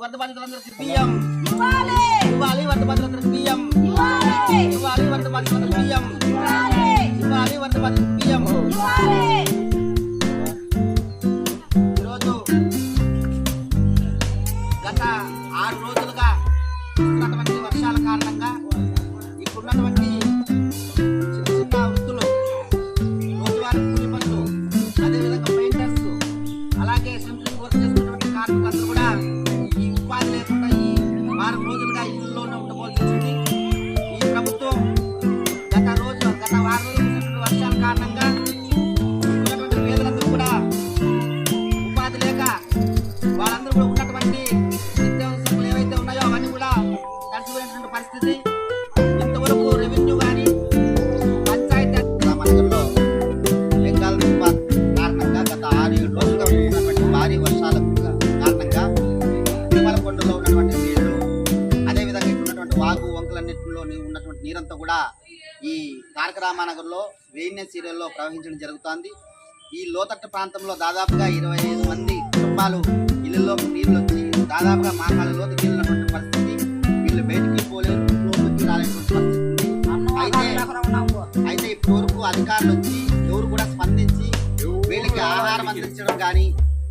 వరద బాధితులందరికీ బియ్యం ఇవ్వాలి ఇవ్వాలి వరద బాధితులందరికీ బియ్యం ఇవ్వాలి ఇవ్వాలి వరద బాధితులందరికీ బియ్యం ఇవ్వాలి ఇవ్వాలి వరద రామానగర్లో వేణ్య సీరియల్లో ప్రవహించడం జరుగుతోంది. ఈ లోతట్టు ప్రాంతంలో దాదాపుగా ఇరవై ఐదు మంది కుటుంబాలు ఇళ్ళలో నీళ్ళు వచ్చి దాదాపుగా మాకాల లోతు వెళ్ళినటువంటి పరిస్థితి. వీళ్ళు బయటికి పోలేరు లోపలికి పరిస్థితి. అయితే అయితే ఇప్పటి వరకు అధికారులు వచ్చి ఎవరు కూడా స్పందించి వీళ్ళకి ఆహారం అందించడం కానీ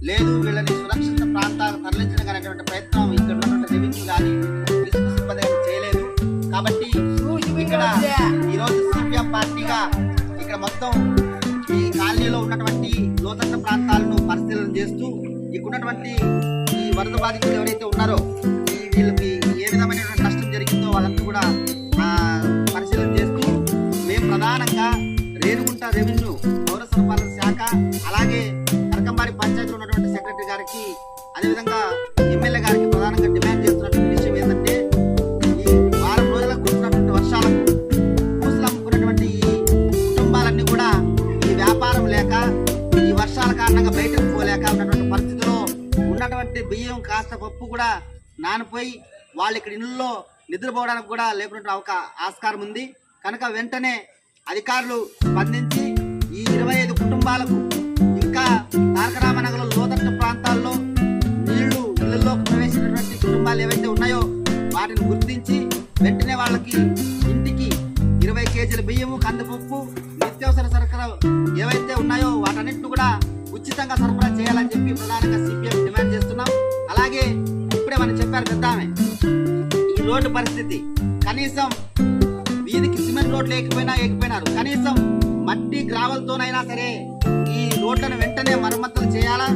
లేదు వీళ్ళని సురక్షిత ప్రాంతాలకు తరలించడం కానీ అటువంటి ప్రయత్నం ఇక్కడ ఉన్నటువంటి రెవెన్యూ కానీ లోతట్ట ప్రాంతాలను పరిశీలన చేస్తూ ఇక్కడున్నటువంటి ఈ వరద బాధితులు ఎవరైతే ఉన్నారో ఈ వీళ్ళకి ఏ విధమైనటువంటి నష్టం జరిగిందో వాళ్ళంతా కూడా పరిశీలన చేస్తూ మేము ప్రధానంగా రేణుగుంట రెవెన్యూ పౌర సరఫరాల శాఖ అలాగే కరకంబారి పంచాయతీలో ఉన్నటువంటి సెక్రటరీ గారికి అదేవిధంగా నానిపోయి వాళ్ళు ఇక్కడ ఇళ్ళల్లో నిద్రపోవడానికి కూడా లేకుండా ఒక ఆస్కారం ఉంది. కనుక వెంటనే అధికారులు స్పందించి ఈ ఇరవై ఐదు కుటుంబాలకు ఇంకా తారక రామనగర్లో లోతట్టు ప్రాంతాల్లో నీళ్ళు ఇళ్ళలో ప్రవేశించినటువంటి కుటుంబాలు ఏవైతే ఉన్నాయో వాటిని గుర్తించి వెంటనే వాళ్ళకి ఇంటికి ఇరవై కేజీల బియ్యము కందిపప్పు నిత్యావసర సరఫరా ఏవైతే ఉన్నాయో వాటన్నిటిని కూడా ఉచితంగా సరఫరా చేయాలని చెప్పి ప్రధానంగా సిపిఎం రోడ్డు పరిస్థితి. కనీసం వీధికి సిమెంట్ రోడ్లు లేకపోయినా ఎక్కిపోయినారు కనీసం మట్టి గ్రావెల్తోనైనా సరే ఈ రోడ్లను వెంటనే మరమ్మతులు చేయాలా?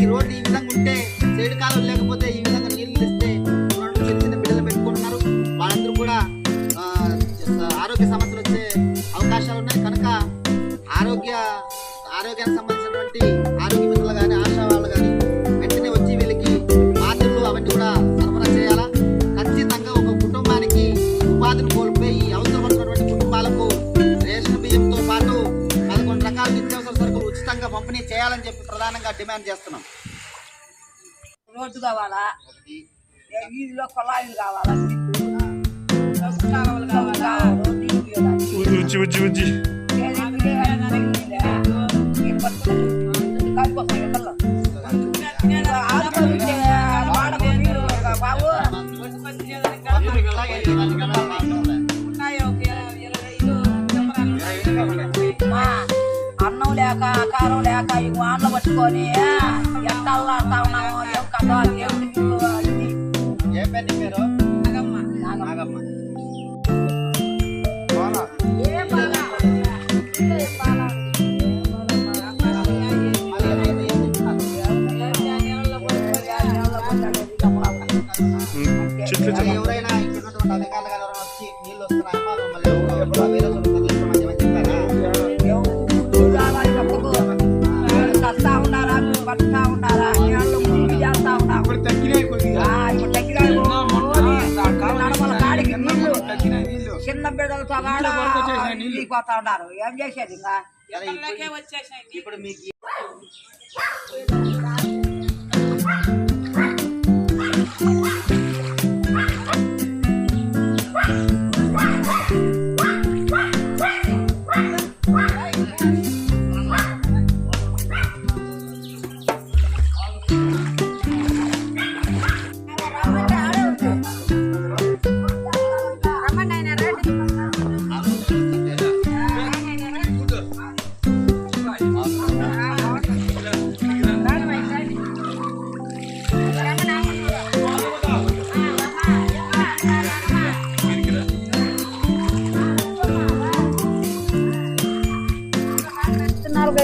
ఈ రోడ్డు ఈ విధంగా ఉంటే చెడు కాలం లేకపోతే ఈ విధంగా డిమాండ్ చేస్తున్నాం. రోడ్డు కావాలా? వీధిలో కొలాయిలు కావాలా? కావాలా. ఉజ్జి ఉజ్జి ఉజ్జి కారం లేక ఈ వానలు పట్టుకొని ఎంత చిన్న బిడ్డలతో. పోతా ఉన్నారు. ఏం చేసేది ఇంకా? ఇప్పుడు మీకు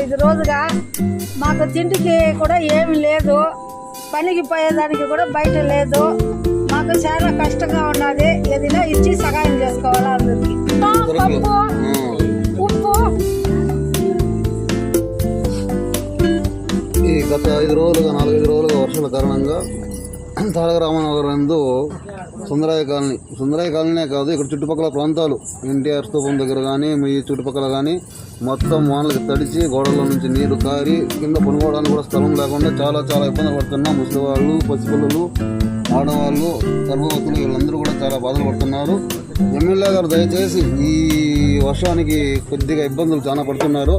నాలుగైదు రోజుగా మాకు తిండికి కూడా ఏమి లేదు. పనికి పోయేదానికి కూడా బయట లేదు. మాకు చాలా కష్టంగా ఉన్నది. ఏదైనా ఇచ్చి సహాయం చేసుకోవాలి అందరికి? పప్పు. ఉప్పు. ఈ గత ఐదు రోజులుగా నాలుగైదు రోజులుగా వర్షాల కారణంగా తారక రామనగర్ సుందరాయ కాలనీ. సుందరాయ కాలనీనే కాదు ఇక్కడ చుట్టుపక్కల ప్రాంతాలు. ఎన్టీఆర్ స్థూపం దగ్గర కానీ ఈ చుట్టుపక్కల కానీ మొత్తం వానలకి తడిచి గోడల నుంచి నీరు కారి కింద పనుకోవడానికి కూడా స్థలం లేకుండా చాలా చాలా ఇబ్బందులు పడుతున్నాం ముసలి వాళ్ళు పసిపిల్లలు ఆడవాళ్ళు గర్భవతులు వీళ్ళందరూ కూడా చాలా బాధలు పడుతున్నారు. ఎమ్మెల్యే గారు దయచేసి ఈ వర్షానికి కొద్దిగా ఇబ్బందులు చాలా పడుతున్నారు.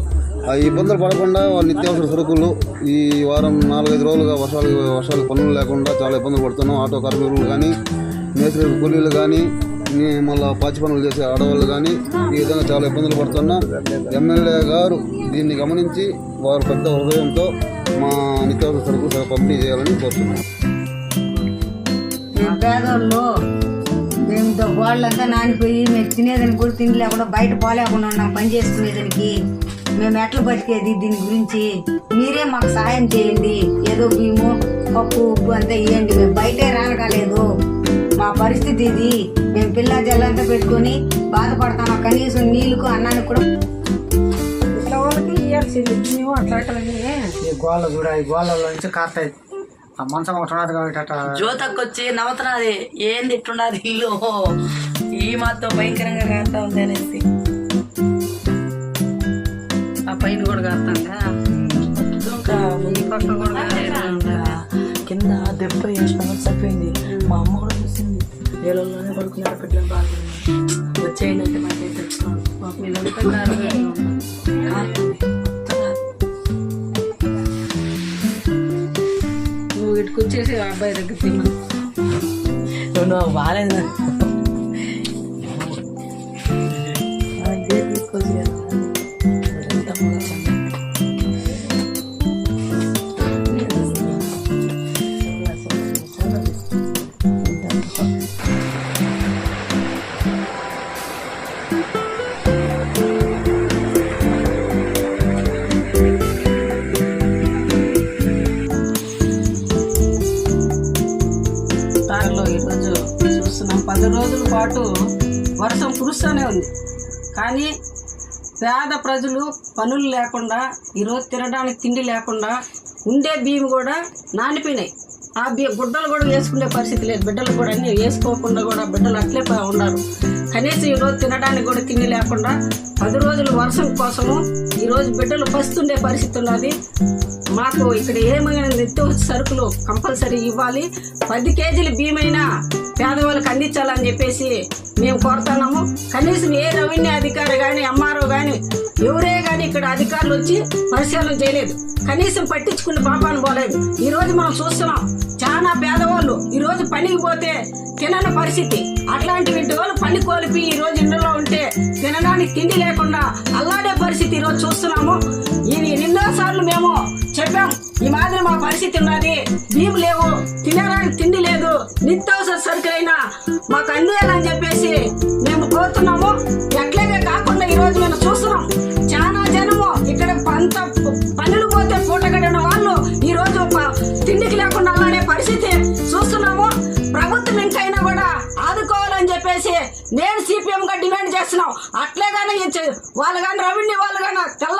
ఆ ఇబ్బందులు పడకుండా వాళ్ళ నిత్యావసర సరుకులు ఈ వారం నాలుగైదు రోజులుగా వర్షాలు వర్షాలు పనులు లేకుండా చాలా ఇబ్బందులు పడుతున్నాం. ఆటో కార్మికులు కానీ మేస్త్రి కూలీలు కానీ మళ్ళీ మళ్ళా పాచి పనులు చేసే ఆడవాళ్ళు కానీ ఈ విధంగా చాలా ఇబ్బందులు పడుతున్నా. ఎమ్మెల్యే గారు దీన్ని గమనించి వారు పెద్ద హృదయంతో మా నిత్యావసర సరుకులు పంపిణీ చేయాలని కోరుతున్నాం. మేము గోళ్ళంతా నానిపోయి మేము తినేదానికి కూడా తిండి లేకుండా బయట పోలేకుండా ఉన్నాం పని చేసుకునేదానికి మేము ఎట్లా బతికేది దీని గురించి? మీరే మాకు సహాయం చేయండి. ఏదో బియ్యము పప్పు ఉప్పు అంతా ఇవ్వండి మేము బయటే రానకాలేదు మా పరిస్థితి ఇది. మేము పిల్ల జల్లంతా పెట్టుకొని బాధపడతాం కనీసం నీళ్ళకు అన్నానికి కూడా ఇట్లా వాళ్ళకి ఇవ్వాల్సింది మేము ఈ గోళ్ళ కూడా ఈ గోళ్ళలో నుంచి కాస్తాయి. మంచం ఒకటి ఉన్నది కాబట్టి అట్ట జ్యోతకు వచ్చి నవ్వుతున్నది. ఏంది ఇట్టున్నది ఇల్లు? ఈ మాతో భయంకరంగా కాస్తా ఉంది అనేసి. ఆ పైన కూడా కాస్తాంగా ఇంకా ముందు పక్క కూడా కింద దెబ్బ వేసుకొని సరిపోయింది మా అమ్మ కూడా చూసింది. ఏళ్ళలోనే పడుకున్నారు బిడ్డలు బాగా వచ్చేయండి అంటే నాకైతే తెచ్చుకోండి నువ్వు అబ్బాయి దగ్గర తిన్నా నువ్వు బాగాలేదు. పాటు వర్షం కురుస్తూనే ఉంది. కానీ పేద ప్రజలు పనులు లేకుండా ఈరోజు తినడానికి తిండి లేకుండా ఉండే బియ్యం కూడా నానిపోయినాయి. ఆ బియ్య గుడ్డలు కూడా వేసుకునే పరిస్థితి లేదు. బిడ్డలు కూడా అన్నీ వేసుకోకుండా కూడా బిడ్డలు అట్లే ఉన్నారు. కనీసం ఈరోజు తినడానికి కూడా తిండి లేకుండా పది రోజులు వర్షం కోసము ఈరోజు బిడ్డలు పస్తుండే పరిస్థితి ఉన్నది. మాకు ఇక్కడ ఏమైనా నిత్య సరుకులు కంపల్సరీ ఇవ్వాలి. పది కేజీలు భీమైనా పేదవాళ్ళకి అందించాలని చెప్పేసి మేము కోరుతున్నాము. కనీసం ఏ రెవెన్యూ అధికారి కానీ ఎంఆర్ఓ కానీ ఎవరే కానీ ఇక్కడ అధికారులు వచ్చి పరిశీలన చేయలేదు. కనీసం పట్టించుకున్న పాపాను పోలేదు. ఈరోజు మనం చూస్తున్నాం చాలా పేదవాళ్ళు ఈరోజు పనికి పోతే తినని పరిస్థితి. అట్లాంటి ఇంటి వాళ్ళు పని కోల్పి ఈరోజు ఇంట్లో ఉంటే తినడానికి తిండి లేకుండా అల్లాడే పరిస్థితి ఈరోజు చూస్తున్నాము. ఇది ఎన్నోసార్లు మేము చెప్పాం ఈ మాదిరి మా పరిస్థితి ఉన్నది. బియ్యం లేవు తినడానికి తిండి లేదు. నిత్యావసర సరుకులైనా మాకు అందేయాలని చెప్పేసి మేము కోరుతున్నాము. గా అట్లే కానీ వాళ్ళు కానీ రెవెన్యూ వాళ్ళు కానీ తెల్ల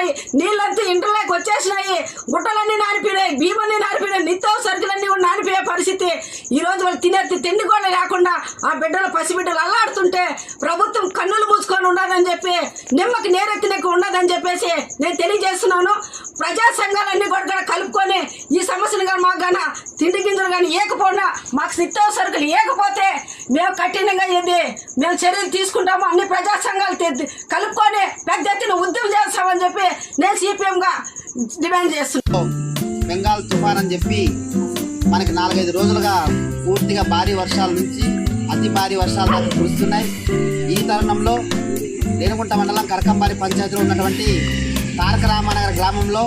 వచ్చేసినాయి నీళ్ళంతా ఇంటర్లోకి వచ్చేసినాయి. గుట్టలన్నీ నానిపోయినాయి. భీమన్నీ నానిపోయినాయి. నిత్యావసర సరుకులన్నీ కూడా నానిపోయే పరిస్థితి. ఈ వాళ్ళు తినే తిండి కూడా లేకుండా ఆ బిడ్డలు పసిబిడ్డలు అల్లాడుతుంటే ప్రభుత్వం కన్నులు మూసుకొని ఉండదని చెప్పి నిమ్మకి నేరెత్తినకి ఉండదని చెప్పేసి నేను తెలియజేస్తున్నాను. ప్రజా సంఘాలన్నీ కూడా కలుపుకొని ఈ సమస్యను కానీ మాకు గాన తిండి గింజలు కానీ ఏకపోయినా మాకు నిత్యావసర సరుకులు ఏకపోతే మేము కఠినంగా ఇది మేము చర్యలు తీసుకుంటాము. అన్ని ప్రజా సంఘాలు కలుపుకొని పెద్ద ఎత్తున ఉద్యమం చేస్తామని చెప్పి నేను సిపిఎంగా డిమాండ్ చేస్తున్నాను. బెంగాల్ తుఫాన్ అని చెప్పి మనకి నాలుగైదు రోజులుగా పూర్తిగా భారీ వర్షాల నుంచి అతి భారీ వర్షాలు దాకా కురుస్తున్నాయి. ఈ తరుణంలో రేణుగుంట మండలం కరకంబారి పంచాయతీలో ఉన్నటువంటి తారక రామానగర్ గ్రామంలో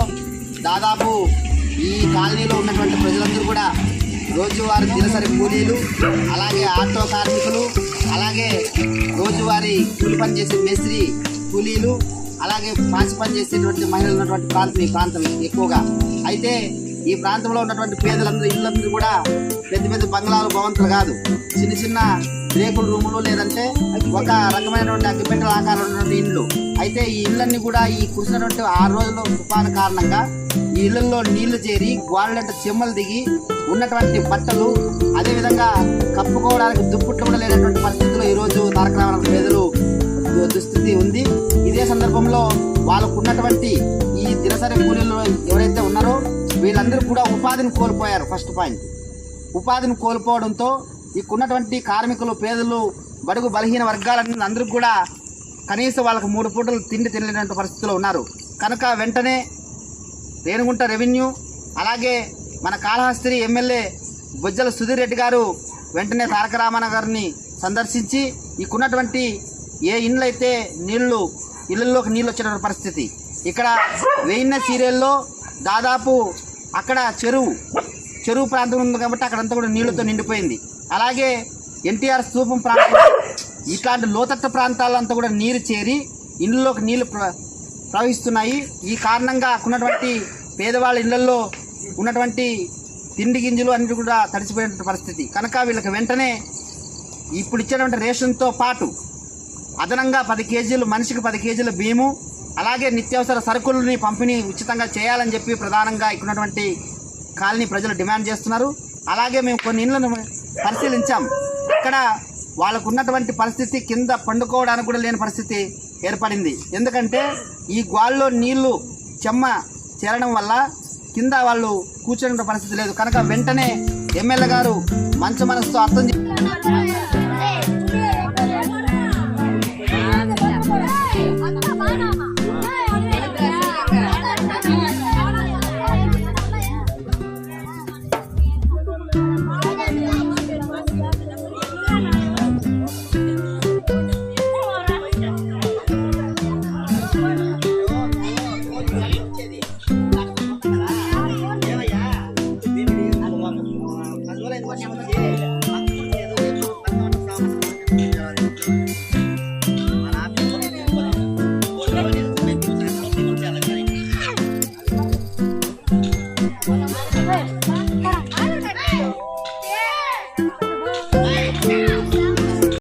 దాదాపు ఈ కాలనీలో ఉన్నటువంటి ప్రజలందరూ కూడా రోజువారీ దినసరి కూలీలు అలాగే ఆటో కార్మికులు అలాగే రోజువారీ కూలి పనిచేసే మేస్త్రి కూలీలు అలాగే మంచి పని చేసేటువంటి మహిళలు ఉన్నటువంటి ప్రాంతం ఈ ప్రాంతం ఎక్కువగా. అయితే ఈ ప్రాంతంలో ఉన్నటువంటి పేదలందరూ ఇళ్ళందరూ కూడా పెద్ద పెద్ద బంగ్లాలు భవంతులు కాదు. చిన్న చిన్న రేకుల రూములు లేదంటే ఒక రకమైనటువంటి అగ్గిపెట్టెల ఆకారంలో ఉన్నటువంటి ఇండ్లు అయితే ఈ ఇళ్ళన్నీ కూడా ఈ కురిసినటువంటి ఆరు రోజుల తుఫాను కారణంగా ఈ ఇళ్ళలో నీళ్ళు చేరి గోడలంట చెమ్మలు దిగి ఉన్నటువంటి బట్టలు అదేవిధంగా కప్పుకోవడానికి దుప్పట్లు కూడా లేనటువంటి పరిస్థితుల్లో ఈరోజు తారక రామారావు పేదలు పరిస్థితి ఉంది. ఇదే సందర్భంలో వాళ్ళకు ఉన్నటువంటి ఈ దినసరి కూలీలు ఎవరైతే ఉన్నారో వీళ్ళందరూ కూడా ఉపాధిని కోల్పోయారు ఫస్ట్ పాయింట్ ఉపాధిని కోల్పోవడంతో ఇక్కడున్నటువంటి కార్మికులు పేదలు బడుగు బలహీన వర్గాలన్నీ అందరూ కూడా కనీసం వాళ్ళకు మూడు పూటలు తిండి తినలేనటువంటి పరిస్థితిలో ఉన్నారు. కనుక వెంటనే రేణుగుంట రెవెన్యూ అలాగే మన కాళహస్తి ఎమ్మెల్యే బొజ్జల సుధీర్ రెడ్డి గారు వెంటనే తారక రామన్న గారిని సందర్శించి ఇక్కడున్నటువంటి ఏ ఇండ్లు అయితే నీళ్ళు ఇళ్ళల్లోకి నీళ్ళు వచ్చినటువంటి పరిస్థితి. ఇక్కడ వేయిన సీరియల్లో దాదాపు అక్కడ చెరువు చెరువు ప్రాంతం ఉంది కాబట్టి అక్కడంతా కూడా నీళ్ళతో నిండిపోయింది. అలాగే ఎన్టీఆర్ స్థూపం ప్రాంతం ఇట్లాంటి లోతట్టు ప్రాంతాలంతా కూడా నీరు చేరి ఇండ్లలోకి నీళ్ళు ప్ర ప్రవహిస్తున్నాయి. ఈ కారణంగా అక్కడ ఉన్నటువంటి పేదవాళ్ళ ఇళ్ళలో ఉన్నటువంటి తిండి గింజలు అన్నిటి కూడా తడిచిపోయినటువంటి పరిస్థితి. కనుక వీళ్ళకి వెంటనే ఇప్పుడు ఇచ్చేటువంటి రేషన్తో పాటు అదనంగా పది కేజీలు మనిషికి పది కేజీల బియ్యము అలాగే నిత్యావసర సరుకులని పంపిణీ ఉచితంగా చేయాలని చెప్పి ప్రధానంగా ఇక్కడ ఉన్నటువంటి కాలనీ ప్రజలు డిమాండ్ చేస్తున్నారు. అలాగే మేము కొన్ని ఇళ్ళను పరిశీలించాం. ఇక్కడ వాళ్ళకు ఉన్నటువంటి పరిస్థితి కింద పండుకోవడానికి కూడా లేని పరిస్థితి ఏర్పడింది. ఎందుకంటే ఈ గోల్లో నీళ్ళు చెమ్మ చేరడం వల్ల కింద వాళ్ళు కూర్చునే పరిస్థితి లేదు. కనుక వెంటనే ఎమ్మెల్యే గారు మంచి మనసుతో అర్థం చే-